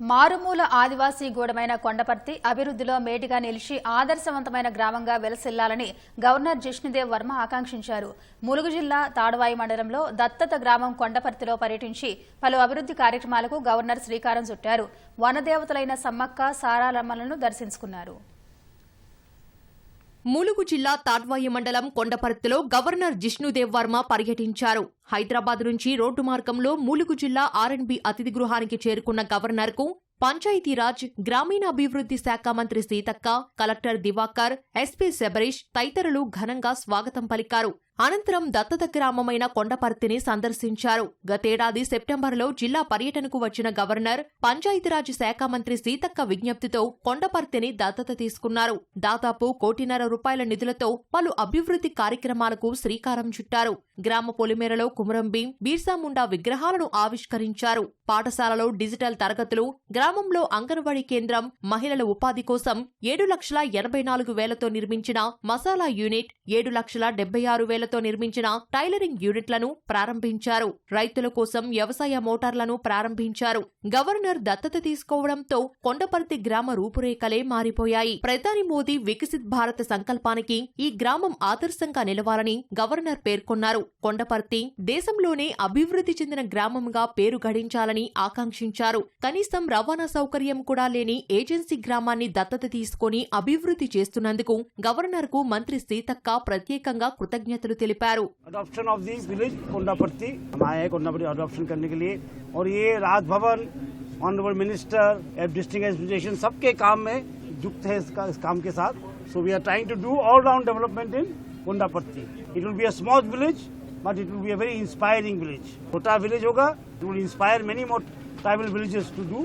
మారుమూల ఆదివాసీ గూడమైన కొండపర్తి అభివృద్ధిలో మేటిగా నిలిచి ఆదర్శవంతమైన గ్రామంగా వెలసిల్లాలని గవర్నర్ జిష్ణుదేవ్ వర్మ ఆకాంక్షించారు. ములుగు జిల్లా తాడువాయి మండలంలో దత్తత గ్రామం కొండపర్తిలో పర్యటించి పలు అభివృద్ధి కార్యక్రమాలకు గవర్నర్ శ్రీకారం చుట్టారు. వనదేవతలైన సమ్మక్క సారాలమ్మలను దర్శించుకున్నారు. ములుగు జిల్లా తాడ్వాయి మండలం కొండపర్తిలో గవర్నర్ జిష్ణుదేవ్ వర్మ పర్యటించారు. హైదరాబాద్ నుంచి రోడ్డు మార్గంలో ములుగు జిల్లా ఆర్ఎన్బి అతిథి గృహానికి చేరుకున్న గవర్నర్కు పంచాయతీరాజ్ గ్రామీణాభివృద్ధి శాఖ మంత్రి సీతక్క కలెక్టర్ దివాకర్ ఎస్పీ శబరీష్ తదితరులు ఘనంగా స్వాగతం పలికారు. అనంతరం దత్తత గ్రామమైన కొండపర్తిని సందర్శించారు. గతేడాది సెప్టెంబర్లో జిల్లా పర్యటనకు వచ్చిన గవర్నర్ పంచాయతీరాజ్ శాఖ మంత్రి సీతక్క విజ్ఞప్తితో కొండపర్తిని దత్తత తీసుకున్నారు. దాదాపు కోటిన్నర రూపాయల నిధులతో పలు అభివృద్ధి కార్యక్రమాలకు శ్రీకారం చుట్టారు. గ్రామ పొలిమేరలో కుమరం భీం బీర్సాముండా విగ్రహాలను ఆవిష్కరించారు. పాఠశాలలో డిజిటల్ తరగతులు గ్రామంలో అంగన్వాడీ కేంద్రం మహిళల ఉపాధి కోసం ఏడు లక్షల ఎనభై నాలుగు వేలతో నిర్మించిన మసాలా యూనిట్ ఏడు లక్షల డెబ్బై ఆరు వేలతో నిర్మించిన టైలరింగ్ యూనిట్లను ప్రారంభించారు. రైతుల కోసం వ్యవసాయ మోటార్లను ప్రారంభించారు. గవర్నర్ దత్తత తీసుకోవడంతో కొండపర్తి గ్రామ రూపురేఖలే మారిపోయాయి. ప్రధాని మోదీ వికసిత్ భారత్ సంకల్పానికి ఈ గ్రామం ఆదర్శంగా నిలవాలని గవర్నర్ పేర్కొన్నారు. కొండపర్తి దేశంలోనే అభివృద్ధి చెందిన గ్రామంగా పేరు గడించాలని ఆకాంక్షించారు. కనీసం రవాణా సౌకర్యం కూడా లేని ఏజెన్సీ గ్రామాన్ని దత్తత తీసుకొని అభివృద్ధి చేస్తున్నందుకు గవర్నర్కు మంత్రి సీతక్క ప్రత్యేకంగా కృతజ్ఞతలు తెలిపారు adoption of the village Kondapatti हम आए हैं कोंडापट्टी अडॉप्शन करने के लिए और ये Raj Bhavan honourable minister district administration सबके काम में युक्त है इसका इस काम के साथ so we are trying to do all round development in Kondapatti it will be a small village but it will be a very inspiring village छोटा विलेज होगा it will inspire many more tribal villages to do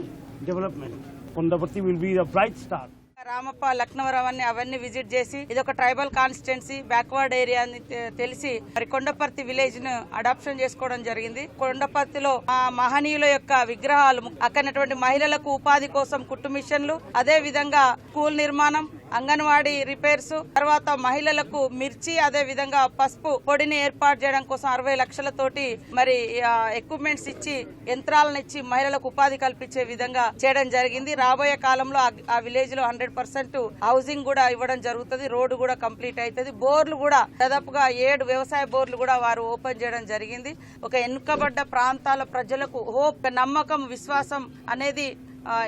development Kondaparthi will be the bright star Ramappa Laknavaram అన్ని అవన్నీ visit చేసి ఇది ఒక tribal constituency backward area అని తెలిసి మరి కొండపర్తి విలేజ్ను అడాప్షన్ చేసుకోవడం జరిగింది. కొండపర్తిలో ఆ మహనీయుల యొక్క విగ్రహాలు అక్కడ మహిళలకు ఉపాధి కోసం కుట్టు మిషన్లు అదే విధంగా స్కూల్ నిర్మాణం అంగన్వాడీ రిపేర్స్ తర్వాత మహిళలకు మిర్చి అదే విధంగా పసుపు పొడిని ఏర్పాటు చేయడం కోసం అరవై లక్షలతోటి మరి ఎక్విప్మెంట్స్ ఇచ్చి యంత్రాలను ఇచ్చి మహిళలకు ఉపాధి కల్పించే విధంగా చేయడం జరిగింది. రాబోయే కాలంలో ఆ- విలేజ్లో హండ్రెడ్ పర్సెంట్ హౌసింగ్ కూడా ఇవ్వడం జరుగుతుంది. రోడ్డు కూడా కంప్లీట్ అవుతుంది బోర్లు కూడా దాదాపుగా ఏడు వ్యవసాయ బోర్లు కూడా వారు ఓపెన్ చేయడం జరిగింది. ఒక వెనుకబడ్డ ప్రాంతాల ప్రజలకు హోప్ నమ్మకం విశ్వాసం అనేది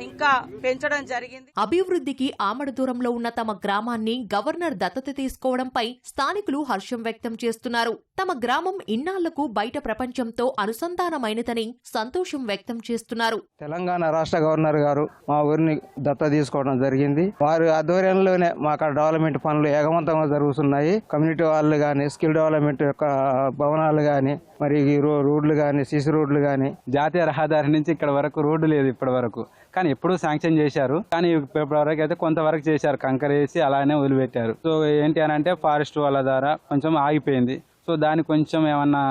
ఇంకా పెంచడం జరిగింది. అభివృద్ధికి ఆమడ దూరంలో ఉన్న తమ గ్రామాన్ని గవర్నర్ దత్తత తీసుకోవడంపై స్థానికులు హర్షం వ్యక్తం చేస్తున్నారు. తమ గ్రామం ఇన్నాళ్ళకు బయట ప్రపంచంతో అనుసంధానమైనదని సంతోషం వ్యక్తం చేస్తున్నారు. తెలంగాణ రాష్ట్ర గవర్నర్ గారు మా ఊరిని దత్త తీసుకోవడం జరిగింది. వారి ఆధ్వర్యంలోనే మాకు డెవలప్మెంట్ పనులు ఏగవంతంగా జరుగుతున్నాయి. కమ్యూనిటీ వాళ్ళు కానీ స్కిల్ డెవలప్మెంట్ యొక్క భవనాలు కానీ మరి రోడ్లు కానీ సిసి రోడ్లు కానీ జాతీయ రహదారి నుంచి ఇక్కడ వరకు రోడ్డు లేదు ఇప్పటి వరకు. కానీ ఎప్పుడూ శాంక్షన్ చేశారు. కానీ ఇప్పటివరకు అయితే కొంతవరకు చేశారు. కంకర వేసి అలానే వదిలిపెట్టారు. సో ఏంటి అని అంటే ఫారెస్ట్ వాళ్ళ ద్వారా కొంచెం ఆగిపోయింది. సో దాన్ని కొంచెం ఏమన్నా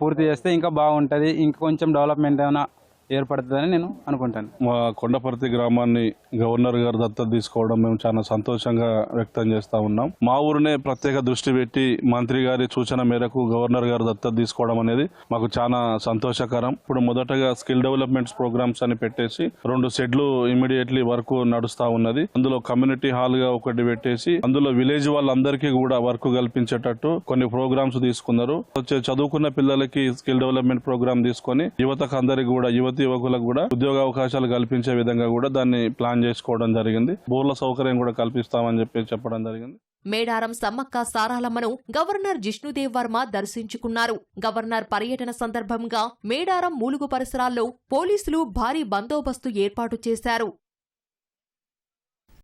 పూర్తి చేస్తే ఇంకా బాగుంటుంది. ఇంకా కొంచెం డెవలప్మెంట్ ఏమైనా ఏర్పడుతుందని నేను అనుకుంటాను. మా కొండపర్తి గ్రామాన్ని గవర్నర్ గారు దత్తత తీసుకోవడం మేము చాలా సంతోషంగా వ్యక్తం చేస్తా ఉన్నాం. మా ఊరినే ప్రత్యేక దృష్టి పెట్టి మంత్రి గారి సూచన మేరకు గవర్నర్ గారు దత్తత తీసుకోవడం అనేది మాకు చాలా సంతోషకరం. ఇప్పుడు మొదటగా స్కిల్ డెవలప్మెంట్స్ ప్రోగ్రామ్స్ అని పెట్టేసి రెండు షెడ్లు ఇమీడియట్లీ వర్క్ నడుస్తా ఉన్నది. అందులో కమ్యూనిటీ హాల్గా ఒకటి పెట్టేసి అందులో విలేజ్ వాళ్ళందరికీ కూడా వర్క్ కల్పించేటట్టు కొన్ని ప్రోగ్రామ్స్ తీసుకున్నారు. వచ్చే చదువుకున్న పిల్లలకి స్కిల్ డెవలప్మెంట్ ప్రోగ్రామ్ తీసుకొని యువతకు అందరికి కూడా యువత యువతి యువకులకు కూడా ఉద్యోగ అవకాశాలు కల్పించే విధంగా కూడా దాన్ని ప్లాన్ చేసుకోవడం జరిగింది. బోర్ల సౌకర్యం కూడా కల్పిస్తామని చెప్పి చెప్పడం జరిగింది. మేడారం సమ్మక్క సారాలమ్మను గవర్నర్ జిష్ణుదేవ్ వర్మ దర్శించుకున్నారు. గవర్నర్ పర్యటన సందర్భంగా మేడారం మూలుగు పరిసరాల్లో పోలీసులు భారీ బందోబస్తు ఏర్పాటు చేశారు.